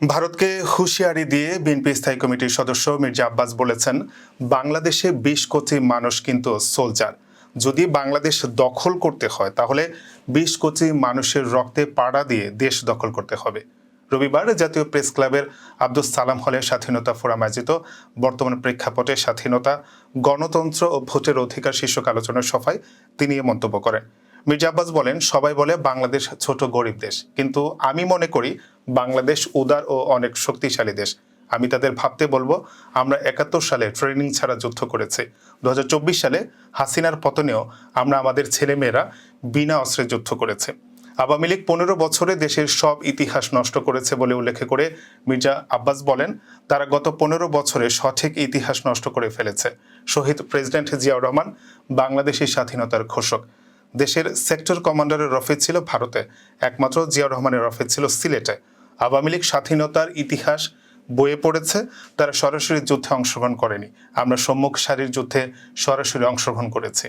ভারতকে হুঁশিয়ারি দিয়ে বিএনপি স্থায়ী কমিটির সদস্য মির্জা আব্বাস বলেছেন, বাংলাদেশে বিশ কোটি মানুষ কিন্তু সোলজার। যদি বাংলাদেশ দখল করতে হয়, তাহলে বিশ কোটি মানুষের রক্তে পাড়া দিয়ে দেশ দখল করতে হবে। রবিবার জাতীয় প্রেস ক্লাবের আব্দুস সালাম হলে স্বাধীনতা ফোরাম আয়োজিত বর্তমান প্রেক্ষাপটে স্বাধীনতা, গণতন্ত্র ও ভোটের অধিকার শীর্ষক আলোচনার সভায় তিনি এ মন্তব্য করেন। মির্জা আব্বাস বলেন, সবাই বলে বাংলাদেশ ছোট গরিব দেশ। কিন্তু আমি মনে করি বাংলাদেশ উদার ও অনেক শক্তিশালী দেশ। আমি তাদের ভাবতে বলব, আমরা একাত্তর সালে ট্রেনিং ছাড়া যুদ্ধ করেছি। দু হাজার চব্বিশ সালে হাসিনার পতনেও আমরা আমাদের ছেলেমেয়েরা বিনা অস্ত্রে যুদ্ধ করেছে। আওয়ামী লীগ পনেরো বছরে দেশের সব ইতিহাস নষ্ট করেছে বলে উল্লেখ করে মির্জা আব্বাস বলেন, তারা গত পনেরো বছরে সঠিক ইতিহাস নষ্ট করে ফেলেছে। শহীদ প্রেসিডেন্ট জিয়াউর রহমান বাংলাদেশের স্বাধীনতার ঘোষক। দেশের সেক্টর কমান্ডারের অফিস ছিল ভারতে। একমাত্র জিয়াউর রহমানের অফিস ছিল সিলেটে। আওয়ামী লীগ স্বাধীনতার ইতিহাস বয়ে পড়েছে, তারা সরাসরি যুদ্ধে অংশগ্রহণ করেনি। আমরা সম্মুখ সারির যুদ্ধে সরাসরি অংশগ্রহণ করেছি।